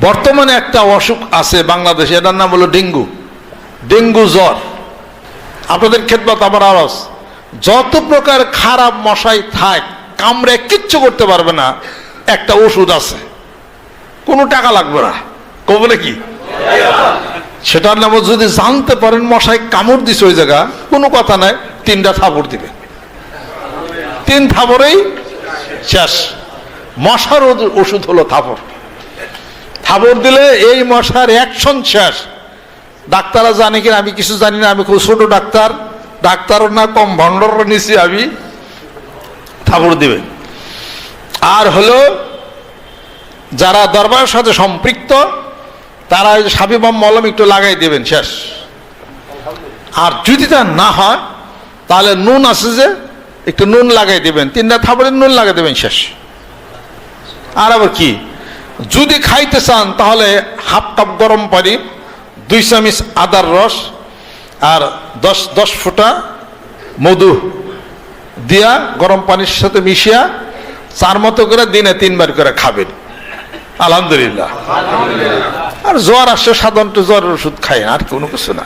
বর্তমানে একটা অসুখ আছে বাংলাদেশে, এটার নাম হলো ডেঙ্গু। ডেঙ্গু জ্বর। আপনাদের খেদমত আমার আওয়াজ যত প্রকার খারাপ মশাই থাক, কামড়ে কিচ্ছু করতে পারবে না, একটা ওষুধ আছে। কোনো টাকা লাগবে না। কবলে কি? সেটার নাম যদি জানতে পারেন, মশাই কামড় দিছে ওই জায়গা, কোনো কথা নাই, তিনটা থাপড় দিবে। তিন থাপড়েই শেষ। মশার ওষুধ হলো থাপড়। থাপড় দিলে এই মশার অ্যাকশন শেষ। ডাক্তাররা জানে কিনা, আমি কিছু জানি না, আমি খুব ছোট ডাক্তার। ডাক্তারও না, কম ভণ্ডরও নিছি আমি। থাপড় দিবে। আর হলো, যারা দরবারের সাথে সম্পৃক্ত, তারা ওই সাবিবাম মলম একটু লাগাই দেবেন, শেষ। আর যদি তা না হয়, তাহলে নুন আছে যে, একটু নুন লাগাই দেবেন। তিনটা থাপড়ে নুন লাগাই দেবেন, শেষ। আর আবার কি? যদি খাইতে চান, তাহলে হাফ কাপ গরম পানি, দুই চামিচ আদার রস আর দশ দশ ফুটা মধু দিয়া গরম পানির সাথে মিশিয়া চার মতো করে দিনে তিনবার করে খাবেন। আলহামদুলিল্লাহ। আর জ্বর আসছে সাধারণত জ্বরের ওষুধ খায় আর কোনো কিছু না।